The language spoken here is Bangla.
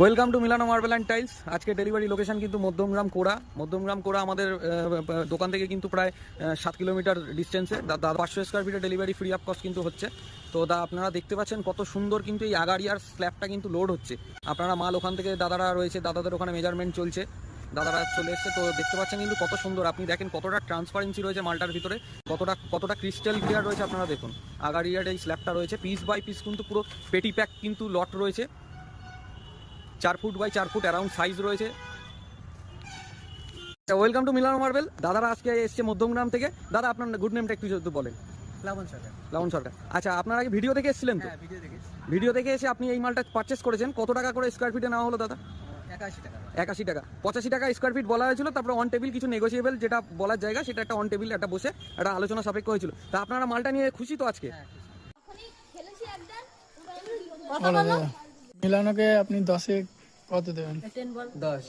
Welcome to Milano marble and tiles আজকে ডেলিভারি লোকেশন কিন্তু মধ্যমগ্রাম কোড়া। মধ্যমগ্রাম কোড়া আমাদের দোকান থেকে কিন্তু প্রায় সাত কিলোমিটার ডিস্টেন্সে দাদা পাঁচশো স্কোয়ার ফিটে ডেলিভারি ফ্রি অফ কস্ট কিন্তু হচ্ছে। তো দা, আপনারা দেখতে পাচ্ছেন কত সুন্দর কিন্তু এই আগারিয়ার স্ল্যাবটা কিন্তু লোড হচ্ছে। আপনারা মাল ওখান থেকে দাদারা রয়েছে, দাদাদের ওখানে মেজারমেন্ট চলছে। দাদারা চলে এসছে, তো দেখতে পাচ্ছেন কিন্তু কত সুন্দর। আপনি দেখেন কতটা ট্রান্সপারেন্সি রয়েছে মালটার ভিতরে। কতটা কতটা ক্রিস্টাল ক্লিয়ার রয়েছে আপনারা দেখুন। আগারিয়ার এই স্ল্যাবটা রয়েছে। পিস বাই পিস কিন্তু পুরো পেটি প্যাক কিন্তু লট রয়েছে। চার ফুট বাই চার ফুট অ্যারাউন্ড সাইজ রয়েছে। ওয়েলকাম টু মিলানো মার্বেল দাদারা আজকে এসছে মধ্যমগ্রাম থেকে। দাদা আপনার গুড নেমটা একটু যদি বলেন। প্লাবন সরকার। লাবণ সরকার। আচ্ছা আপনার আগে ভিডিও দেখে এসেছিলেন তো? হ্যাঁ ভিডিও দেখে এসে আপনি এই মালটা পারচেস করেছেন। কত টাকা করে স্কোয়ার ফিটে নেওয়া হলো দাদা? একাশি টাকা। পঁচাশি টাকা স্কোয়ার ফিট বলা হয়েছিল তারপরে অন টেবিল কিছু নেগোসিয়েবল যেটা বলার জায়গা সেটা একটা অন টেবিল একটা বসে একটা আলোচনা সাপেক্ষ হয়েছিল। তা আপনারা মালটা নিয়ে খুশি তো আজকে? হ্যাঁ খুশি। খেলেছি একবার বলো দাদা মিলানোকে আপনি দশে কত দেবেন? দশ।